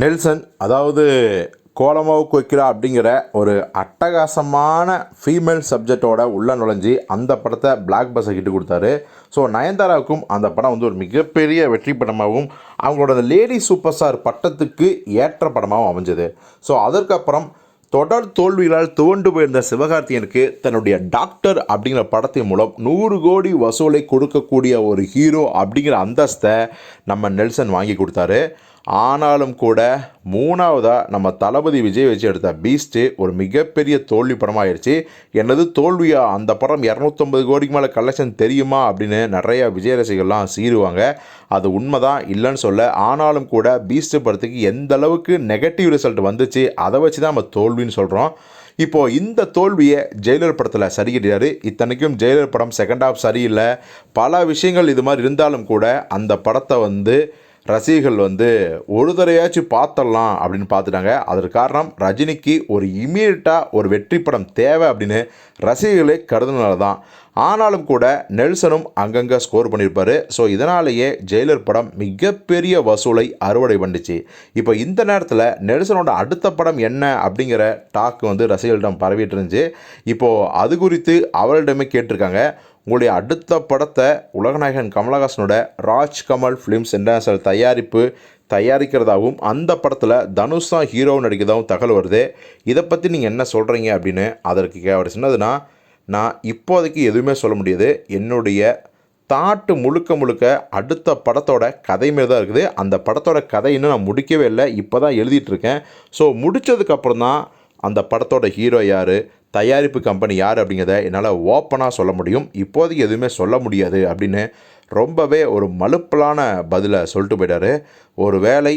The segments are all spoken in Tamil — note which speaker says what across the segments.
Speaker 1: நெல்சன் அதாவது கோலமாவு கொய்க்கிறா அப்படிங்கிற ஒரு அட்டகாசமான ஃபீமேல் சப்ஜெக்டோட உள்ள நுழைஞ்சி அந்த படத்தை பிளாக் பஸ்ஸை கிட்டு கொடுத்தாரு. ஸோ நயன்தாராவுக்கும் அந்த படம் வந்து ஒரு மிகப்பெரிய வெற்றி படமாகவும் அவங்களோட அந்த லேடி சூப்பர் ஸ்டார் பட்டத்துக்கு ஏற்ற படமாகவும் அமைஞ்சது. ஸோ அதற்கப்புறம் தொடர் தோல்விகளால் துவண்டு போயிருந்த சிவகார்த்தியனுக்கு தன்னுடைய டாக்டர் அப்படிங்கிற படத்தின் மூலம் நூறு கோடி வசூலை கொடுக்கக்கூடிய ஒரு ஹீரோ அப்படிங்கிற அந்தஸ்தை நம்ம நெல்சன் வாங்கி கொடுத்தாரு. ஆனாலும் கூட மூணாவதாக நம்ம தளபதி விஜய் வச்சு எடுத்த பீஸ்ட்டு ஒரு மிகப்பெரிய தோல்வி படமாயிருச்சு. என்னது தோல்வியா? அந்த படம் இரநூத்தொம்பது கோடிக்கு மேலே கலெக்ஷன் தெரியுமா? அப்படின்னு நிறையா விஜய் ரசிகர்லாம் சீருவாங்க. அது உண்மைதான் இல்லைன்னு சொல்ல. ஆனாலும் கூட பீஸ்ட் படத்துக்கு எந்த அளவுக்கு நெகட்டிவ் ரிசல்ட் வந்துச்சு அதை வச்சு தான் நம்ம தோல்வின்னு சொல்கிறோம் இப்போது இந்த தோல்வியை ஜெயிலர் படத்தில் சரி கட்டிட்டாரு இத்தனைக்கும் ஜெயிலர் படம் செகண்ட் ஹாஃப் சரியில்லை. பல விஷயங்கள் இது மாதிரி இருந்தாலும் கூட அந்த படத்தை வந்து ரசிகர்கள் வந்து ஒரு தடையாச்சும் பார்த்தரலாம் அப்படின்னு பார்த்துட்டாங்க. அதற்கு காரணம் ரஜினிக்கு ஒரு இமீடியட்டாக ஒரு வெற்றி படம் தேவை அப்படின்னு ரசிகர்களே கருதுனால தான். ஆனாலும் கூட நெல்சனும் அங்கங்கே ஸ்கோர் பண்ணியிருப்பார். ஸோ இதனாலேயே ஜெயிலர் படம் மிகப்பெரிய வசூலை அறுவடை பண்ணிச்சு. இப்போ இந்த நேரத்தில் நெல்சனோட அடுத்த படம் என்ன அப்படிங்கிற டாக் வந்து ரசிகர்களிடம் பரவிட்டு இருந்துச்சு. இப்போது அது குறித்து அவர்களிடமே கேட்டிருக்காங்க. உங்களுடைய அடுத்த படத்தை உலகநாயகன் கமலஹாசனோட ராஜ் கமல் ஃபிலிம்ஸ் இன்டர்நேஷனல் தயாரிப்பு தயாரிக்கிறதாகவும் அந்த படத்தில் தனுஷ் தான் ஹீரோ நடிக்கிறதாகவும் தகவல் வருது. இதை பற்றி நீங்கள் என்ன சொல்கிறீங்க அப்படின்னு அதற்கு அவர் சொன்னதுன்னா நான் இப்போதைக்கு எதுவுமே சொல்ல முடியாது. என்னுடைய தாட்டு முழுக்க முழுக்க அடுத்த படத்தோட கதை மாரி தான் இருக்குது. அந்த படத்தோட கதை இன்னும் நான் முடிக்கவே இல்லை. இப்போ தான் எழுதிட்டுருக்கேன் ஸோ முடித்ததுக்கப்புறம் தான் அந்த படத்தோட ஹீரோ யார்? தயாரிப்பு கம்பெனி யார் அப்படிங்கிறத என்னால் ஓப்பனாக சொல்ல முடியும். இப்போதைக்கு எதுவுமே சொல்ல முடியாது அப்படின்னு ரொம்பவே ஒரு மலுப்பலான பதிலை சொல்லிட்டு போயிட்டாரு. ஒரு வேளை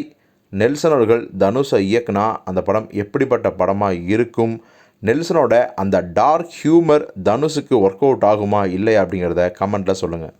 Speaker 1: நெல்சன் அவர்கள் தனுஷை இயக்குனா அந்த படம் எப்படிப்பட்ட படமாக இருக்கும்? நெல்சனோட அந்த டார்க் ஹியூமர் தனுஷுக்கு ஒர்க் அவுட் ஆகுமா இல்லையா அப்படிங்கிறத கமெண்ட்டில் சொல்லுங்கள்